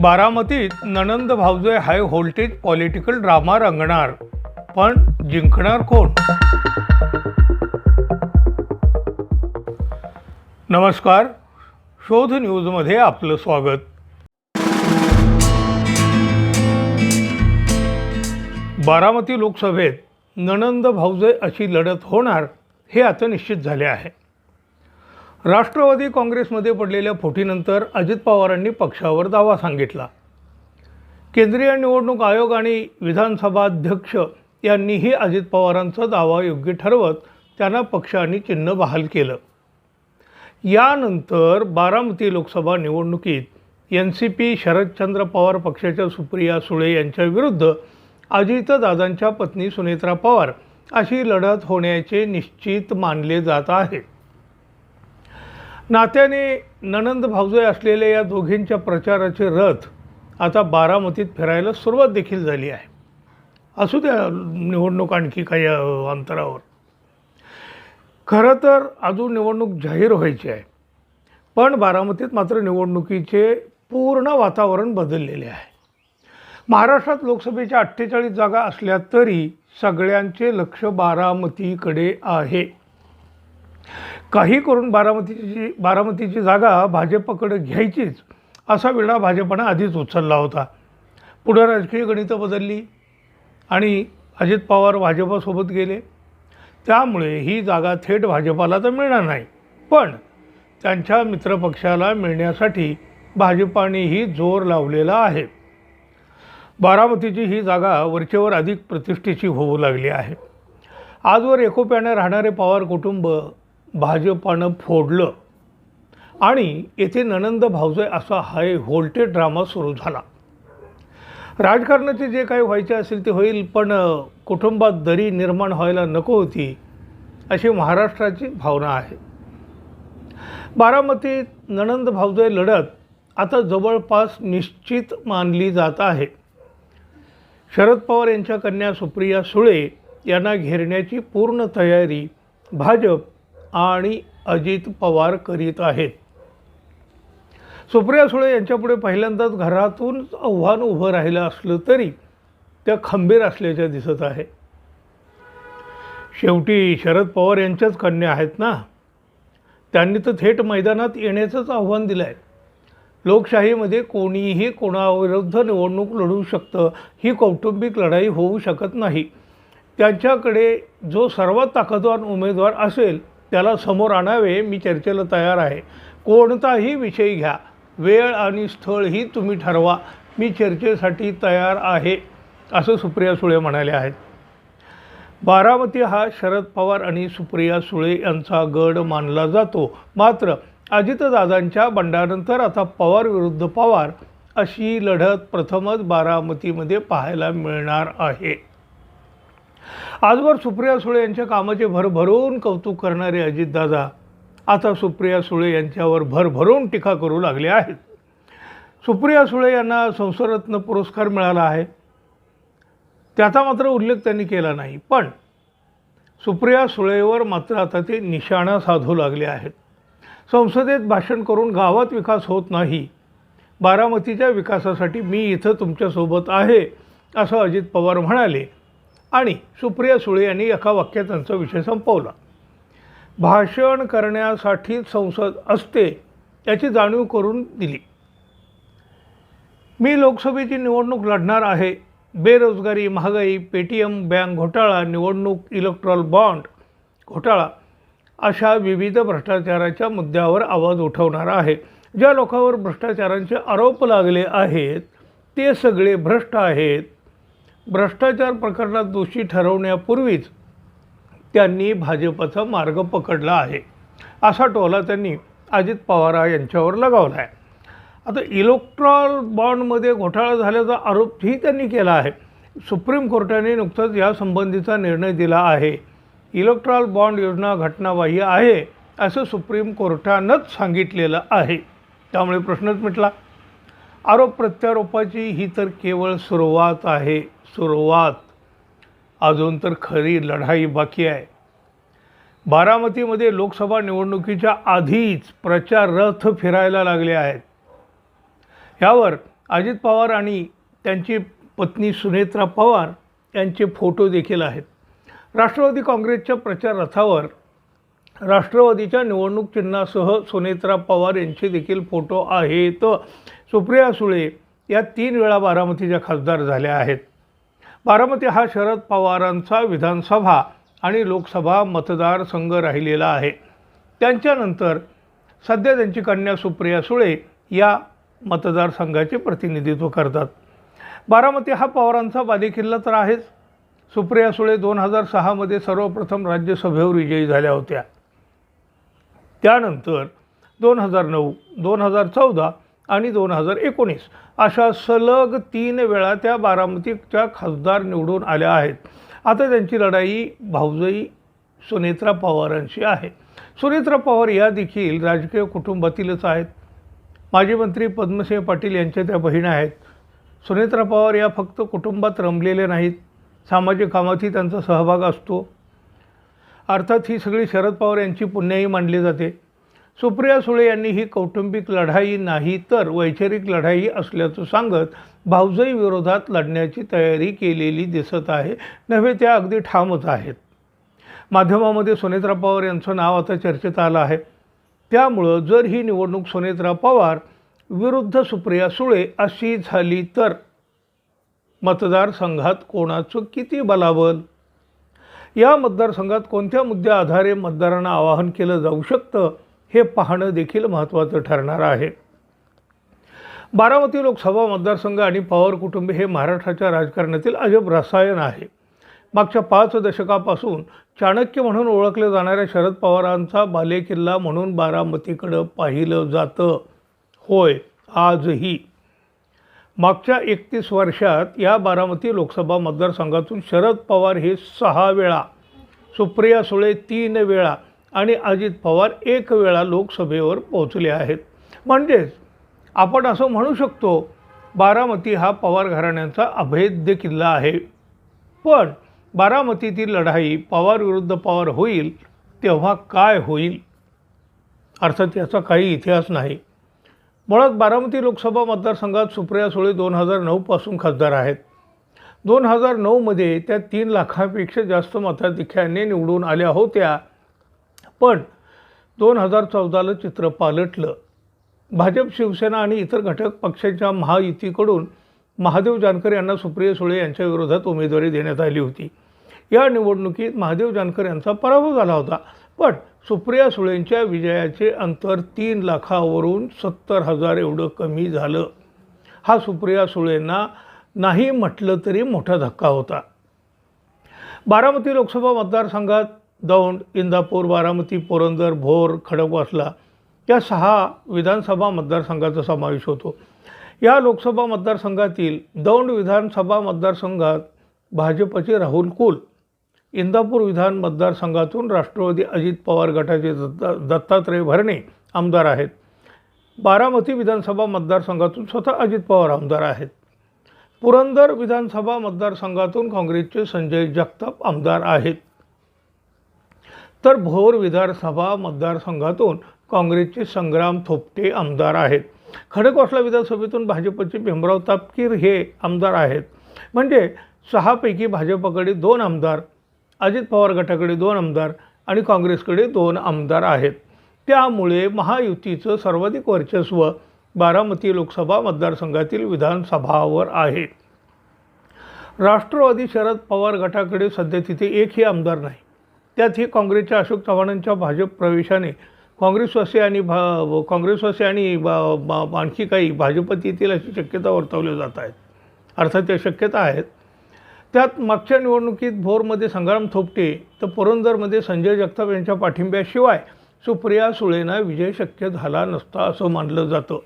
बारामतीत ननंद भावजे हाय व्होल्टेज पॉलिटिकल ड्रामा रंगणार पण जिंकणार कोण? नमस्कार शोध न्यूजमध्ये आपलं स्वागत. बारामती लोकसभेत ननंद भावजे अशी लढत होणार हे आता निश्चित झाले आहे. राष्ट्रवादी काँग्रेसमध्ये पडलेल्या फुटीनंतर अजित पवारांनी पक्षावर दावा सांगितला. केंद्रीय निवडणूक आयोग आणि विधानसभा अध्यक्ष यांनीही अजित पवारांचा दावा योग्य ठरवत त्यांना पक्ष आणि चिन्ह बहाल केलं. यानंतर बारामती लोकसभा निवडणुकीत N C P Sharadchandra Pawar पक्षाच्या सुप्रिया सुळे यांच्या विरुद्ध अजितदादांच्या पत्नी सुनेत्रा पवार अशी लढत होण्याचे निश्चित मानले जात आहे. नात्याने ननंद भावजय असलेल्या या दोघींच्या प्रचाराचे रथ आता बारामतीत फिरायला सुरुवात देखील झाली आहे. असू द्या निवडणूक आणखी काही अंतरावर. खरं तर अजून निवडणूक जाहीर व्हायची आहे. पण बारामतीत मात्र निवडणुकीचे पूर्ण वातावरण बदललेले आहे. महाराष्ट्रात लोकसभेच्या अठ्ठेचाळीस जागा असल्या तरी सगळ्यांचे लक्ष बारामतीकडे आहे. काही करून बारामतीची बारामतीची जागा भाजपकडे घ्यायचीच असा वेळा भाजपनं आधीच उचलला होता. पुढं राजकीय गणितं बदलली आणि अजित पवार भाजपसोबत गेले. त्यामुळे ही जागा थेट भाजपाला तर मिळणार नाही पण त्यांच्या मित्रपक्षाला मिळण्यासाठी भाजपानेही जोर लावलेला आहे. बारामतीची ही जागा वरचेवर अधिक प्रतिष्ठेची होऊ लागली आहे. आजवर एकोप्याने राहणारे पवार कुटुंब भाजपानं फोडलं. आणि येथे ननंद भावजय असा हाय व्होल्टेज ड्रामा सुरू झाला. राजकारणाचे जे काही व्हायचे असेल ते होईल पण कुटुंबात दरी निर्माण व्हायला नको होती अशी महाराष्ट्राची भावना आहे. बारामतीत ननंद भावजय लढत आता जवळपास निश्चित मानली जात आहे. शरद पवार यांच्या कन्या सुप्रिया सुळे यांना घेरण्याची पूर्ण तयारी भाजप आणि अजित पवार करीत आहेत. सुप्रिया सुळे यांच्यापुढे पहिल्यांदाच घरातून आव्हान उभं राहिलं असलं तरी त्या खंबीर असल्याच्या दिसत आहे. शेवटी शरद पवार यांच्याच कन्या आहेत ना? त्यांनी तर थेट मैदानात येण्याचंच आव्हान दिलं आहे लोकशाहीमध्ये कोणीही कोणाविरुद्ध निवडणूक लढू शकतं ही कौटुंबिक लढाई होऊ शकत नाही. त्यांच्याकडे जो सर्वात ताकदवान उमेदवार असेल त्याला समोर आणावे मी चर्चेला तयार आहे. कोणताही विषय घ्या. वेळ आणि स्थळही तुम्ही ठरवा. मी चर्चेसाठी तयार आहे असं सुप्रिया सुळे म्हणाले आहेत. बारामती हा शरद पवार आणि सुप्रिया सुळे यांचा गड मानला जातो. मात्र अजितदादांच्या बंडानंतर आता पवार विरुद्ध पवार अशी लढत प्रथमच बारामतीमध्ये पाहायला मिळणार आहे. आजवर सुप्रिया सुळे यांच्या कामाचे भरभरून कौतुक करणारे अजितदादा आता सुप्रिया सुळे यांच्यावर भरभरून टीका करू लागले आहेत. सुप्रिया सुळे यांना संसदरत्न पुरस्कार मिळाला आहे. त्याचा मात्र उल्लेख त्यांनी केला नाही पण सुप्रिया सुळेवर मात्र आता ते निशाणा साधू लागले आहेत. संसदेत भाषण करून गावात विकास होत नाही. बारामतीच्या विकासासाठी मी इथं तुमच्यासोबत आहे असं अजित पवार म्हणाले. आणि सुप्रिया सुळे यांनी एका वाक्यात त्यांचा विषय संपवला. भाषण करण्यासाठी संसद असते याची जाणीव करून दिली. मी लोकसभेची निवडणूक लढणार आहे. बेरोजगारी महागाई पेटीएम बँक घोटाळा निवडणूक इलेक्ट्रॉल बॉन्ड घोटाळा अशा विविध भ्रष्टाचाराच्या मुद्द्यावर आवाज उठवणार आहे. ज्या लोकांवर भ्रष्टाचारांचे आरोप लागले आहेत ते सगळे भ्रष्ट आहेत. भ्रष्टाचार प्रकरणात दोषी ठरवण्यापूर्वीच त्यांनी भाजपचा मार्ग पकडला आहे. असा टोला त्यांनी अजित पवार यांच्यावर लगावला आहे आता इलेक्ट्रॉल बॉन्डमध्ये घोटाळा झाल्याचा आरोपही त्यांनी केला आहे. सुप्रीम कोर्टाने नुकताच यासंबंधीचा निर्णय दिला आहे. इलेक्ट्रॉल बॉन्ड योजना घटनाबाह्य आहे असं सुप्रीम कोर्टानंच सांगितलेलं आहे. त्यामुळे प्रश्नच मिटला. आरोप प्रत्यारोपाची ही तर केवळ सुरुवात आहे. सुरुवात. अजून तर खरी लढाई बाकी आहे. बारामतीमध्ये लोकसभा निवडणुकीच्या आधीच प्रचार रथ फिरायला लागले आहेत. यावर अजित पवार आणि त्यांची पत्नी सुनेत्रा पवार यांचे फोटो देखील आहेत. राष्ट्रवादी काँग्रेसच्या प्रचार रथावर राष्ट्रवादीच्या निवडणूक चिन्हासह सुनेत्रा पवार यांचे देखील फोटो आहेत. सुप्रिया सुळे या तीन वेळा बारामतीच्या खासदार झाल्या आहेत. बारामती हा शरद पवारांचा विधानसभा आणि लोकसभा मतदारसंघ राहिलेला आहे. त्यांच्यानंतर सध्या त्यांची कन्या सुप्रिया सुळे या मतदारसंघाचे प्रतिनिधित्व करतात. बारामती हा पवारांचा बालेकिल्ला तर आहेच. सुप्रिया सुळे दोन हजार सहामध्ये सर्वप्रथम राज्यसभेवर विजयी झाल्या होत्या. त्यानंतर दोन हजार नऊ दोन हजार चौदा आणि दोन हजार एकोणीस अशा सलग तीन वेळा त्या बारामतीच्या खासदार निवडून आल्या आहेत. आता त्यांची लढाई भाऊजई सुनेत्रा पवारांशी आहे. सुनेत्रा पवार या देखील राजकीय कुटुंबातीलच आहेत. माजी मंत्री पद्मसिंह पाटील यांच्या त्या बहीण आहेत. सुनेत्रा पवार या फक्त कुटुंबात रमलेले नाहीत. सामाजिक कामातही त्यांचा सहभाग असतो. अर्थात ही सगळी शरद पवार यांची पुण्याही मानली जाते. सुप्रिया सुळे यांनी ही कौटुंबिक लढाई नाही तर वैचारिक लढाई असल्याचं सांगत भाऊजई विरोधात लढण्याची तयारी केलेली दिसत आहे. नव्हे त्या अगदी ठामच आहेत. माध्यमामध्ये सुनेत्रा पवार यांचं नाव आता चर्चेत आलं आहे. त्यामुळं जर ही निवडणूक सुनेत्रा पवार विरुद्ध सुप्रिया सुळे अशी झाली तर मतदारसंघात कोणाचं किती बलाबल? या मतदारसंघात कोणत्या मुद्द्या आधारे मतदारांना आवाहन केलं जाऊ शकतं? हे पाहणं देखील महत्त्वाचं ठरणार आहे. बारामती लोकसभा मतदारसंघ आणि पवार कुटुंब हे महाराष्ट्राच्या राजकारणातील अजब रसायन आहे. मागच्या पाच दशकापासून चाणक्य म्हणून ओळखले जाणाऱ्या शरद पवारांचा बालेकिल्ला म्हणून बारामतीकडं पाहिलं जातं. होय आजही. मागच्या एकतीस वर्षात या बारामती लोकसभा मतदारसंघातून शरद पवार हे सहा वेळा सुप्रिया सुळे तीन वेळा आणि अजित पवार एक वेळा लोकसभेवर पोहोचले आहेत. म्हणजेच आपण असं म्हणू शकतो बारामती हा पवार घराण्यांचा अभेद्य किल्ला आहे. पण बारामतीतील लढाई पवार विरुद्ध पवार होईल तेव्हा काय होईल? अर्थात याचा काही इतिहास नाही. मुळात बारामती लोकसभा मतदारसंघात सुप्रिया सुळे दोन हजार नऊपासून खासदार आहेत. दोन हजार नऊमध्ये त्या तीन लाखापेक्षा जास्त मताधिक्याने निवडून आल्या होत्या. पण दोन हजार चौदाला चित्र पालटलं. भाजप शिवसेना आणि इतर घटक पक्षांच्या महायुतीकडून महादेव जानकर यांना सुप्रिया सुळे यांच्या विरोधात उमेदवारी देण्यात आली होती. या निवडणुकीत महादेव जानकर यांचा पराभव झाला होता. पण सुप्रिया सुळेंच्या विजयाचे अंतर तीन लाखावरून सत्तर हजार एवढं कमी झालं. हा सुप्रिया सुळेंना नाही म्हटलं तरी मोठा धक्का होता. बारामती लोकसभा मतदारसंघात दौंड इंदापूर बारामती पुरंदर भोर खडकवासला या सहा विधानसभा मतदारसंघाचा समावेश होतो. या लोकसभा मतदारसंघातील दौंड विधानसभा मतदारसंघात भाजपचे राहुल कुल इंदापूर विधान मतदारसंघातून राष्ट्रवादी अजित पवार गटाचे दत्ता दत्तात्रय भरणे आमदार आहेत. बारामती विधानसभा मतदारसंघातून स्वतः अजित पवार आमदार आहेत. पुरंदर विधानसभा मतदारसंघातून काँग्रेसचे संजय जगताप आमदार आहेत. तर भोर विधानसभा मतदारसंघातून काँग्रेसचे संग्राम थोपटे आमदार आहेत. खडकवासला विधानसभेतून भाजपचे भीमराव तापकीर हे आमदार आहेत. म्हणजे सहापैकी भाजपकडे दोन आमदार अजित पवार गटाकडे दोन आमदार आणि काँग्रेसकडे दोन आमदार आहेत. त्यामुळे महायुतीचं सर्वाधिक वर्चस्व बारामती लोकसभा मतदारसंघातील विधानसभावर आहे. राष्ट्रवादी शरद पवार गटाकडे सध्या तिथे एकही आमदार नाही. त्यात ही काँग्रेसच्या अशोक चव्हाणांच्या भाजप प्रवेशाने काँग्रेसवासी आणि भा काँग्रेसवासी आणि बा- बा- आणखी काही भाजपत येतील अशी शक्यता वर्तवल्या जात आहेत. अर्थात त्या शक्यता आहेत. त्यात मागच्या निवडणुकीत भोरमध्ये संग्राम थोपटे तर पुरंदरमध्ये संजय जगताप यांच्या पाठिंब्याशिवाय सुप्रिया सुळेंना विजय शक्य झाला नसता असं मानलं जातं.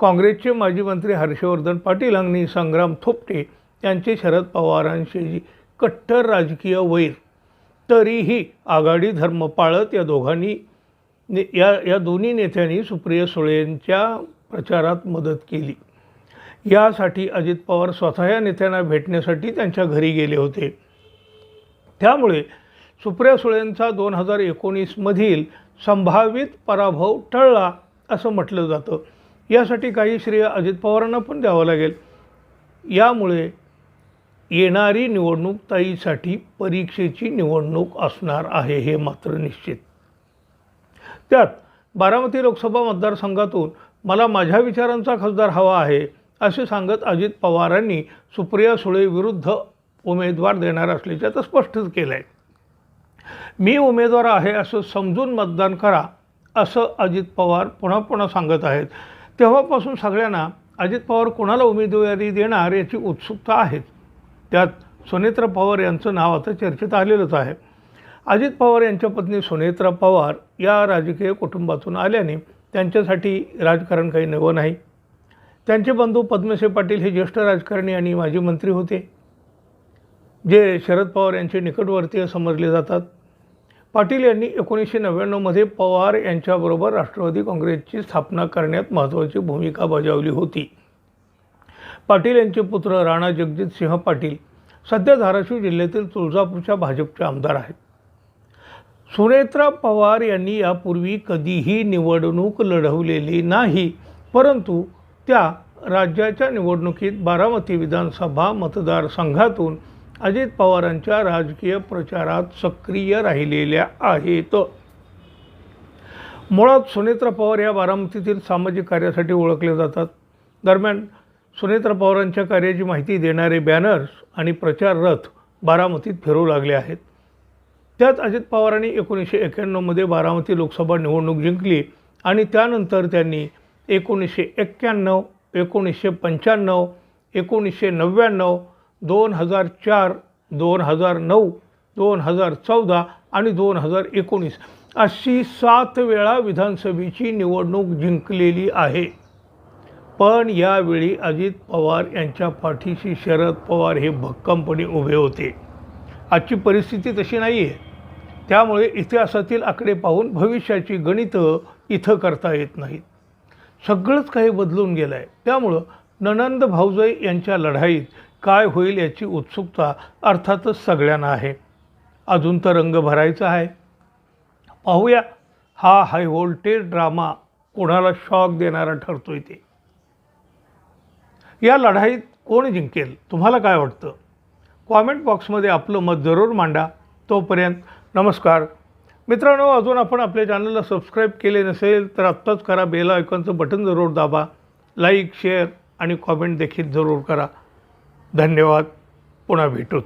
काँग्रेसचे माजी मंत्री हर्षवर्धन पाटील आणि संग्राम थोपटे यांचे शरद पवारांशी कट्टर राजकीय वैर तरीही आघाडी धर्म पाळत या दोघांनी ने- या या दोन्ही नेत्यांनी सुप्रिया सुळेंच्या प्रचारात मदत केली. यासाठी अजित पवार स्वतः या नेत्यांना भेटण्यासाठी त्यांच्या घरी गेले होते. त्यामुळे सुप्रिया सुळेंचा दोन हजार एकोणीसमधील संभावित पराभव टळला असं म्हटलं जातं. यासाठी काही श्रेय अजित पवारांना पण द्यावं लागेल. यामुळे येणारी निवडणूक ताईसाठी परीक्षेची निवडणूक असणार आहे हे मात्र निश्चित. त्यात बारामती लोकसभा मतदारसंघातून मला माझ्या विचारांचा खासदार हवा आहे असे सांगत अजित पवारांनी सुप्रिया सुळे विरुद्ध उमेदवार देणार असल्याचे स्पष्टच केलं आहे मी उमेदवार आहे असं समजून मतदान करा असं अजित पवार पुन्हा पुन्हा सांगत आहेत. तेव्हापासून सगळ्यांना अजित पवार कोणाला उमेदवारी देणार याची उत्सुकता आहेच त्यात सुनेत्रा पवार यांचं नाव आता चर्चेत आलेलंच आहे. अजित पवार यांच्या पत्नी सुनेत्रा पवार या राजकीय कुटुंबातून आल्याने त्यांच्यासाठी राजकारण काही नवं नाही. त्यांचे बंधू पद्मश्री पाटील हे ज्येष्ठ राजकारणी आणि माजी मंत्री होते. जे शरद पवार यांचे निकटवर्तीय समजले जातात. पाटील यांनी एकोणीसशे नव्याण्णवमध्ये पवार यांच्याबरोबर राष्ट्रवादी काँग्रेसची स्थापना करण्यात महत्त्वाची भूमिका बजावली होती. पाटील यांचे पुत्र राणा जगजितसिंह पाटील सध्या धाराशिव जिल्ह्यातील तुळजापूरच्या भाजपचे आमदार आहेत. सुनेत्रा पवार यांनी यापूर्वी कधीही निवडणूक लढवलेली नाही परंतु त्या राज्याच्या निवडणुकीत बारामती विधानसभा मतदारसंघातून अजित पवारांच्या राजकीय प्रचारात सक्रिय राहिलेल्या आहेत. मुळात सुनेत्रा पवार या बारामतीतील सामाजिक कार्यासाठी ओळखले जातात. दरम्यान सुनेत्रा पवारांच्या कार्याची माहिती देणारे बॅनर्स आणि प्रचार रथ बारामतीत फिरू लागले आहेत. त्यात अजित पवारांनी एकोणीसशे एक्क्याण्णवमध्ये बारामती लोकसभा निवडणूक जिंकली आणि त्यानंतर त्यांनी एकोणीसशे एक्क्याण्णव एकोणीसशे पंच्याण्णव एकोणीसशे नव्याण्णव दोन हजार चार दोन हजार नऊ दोन हजार चौदा आणि दोन हजार एकोणीस अशी सात वेळा विधानसभेची निवडणूक जिंकलेली आहे. पण यावेळी अजित पवार यांच्या पाठीशी शरद पवार हे भक्कमपणे उभे होते. आजची परिस्थिती तशी नाही आहे त्यामुळे इतिहासातील आकडे पाहून भविष्याची गणितं इथं करता येत नाहीत. सगळंच काही बदलून गेलं आहे त्यामुळं ननंद भाऊजाई यांच्या लढाईत काय होईल याची उत्सुकता अर्थातच सगळ्यांना आहे. अजून तर रंग भरायचा आहे. पाहूया हा हाय व्होल्टेज ड्रामा कोणाला शॉक देणारा ठरतोय ते. या लढाईत कोण जिंकेल? तुम्हाला काय वाटतं? कॉमेंट बॉक्समध्ये आपलं मत जरूर मांडा. तोपर्यंत नमस्कार. मित्रांनो अजून आपण आपल्या चॅनलला सबस्क्राईब केले नसेल तर आत्ताच करा बेल आयकॉनचं बटन जरूर दाबा. लाईक शेअर आणि कॉमेंट देखील जरूर करा. धन्यवाद. पुन्हा भेटूच.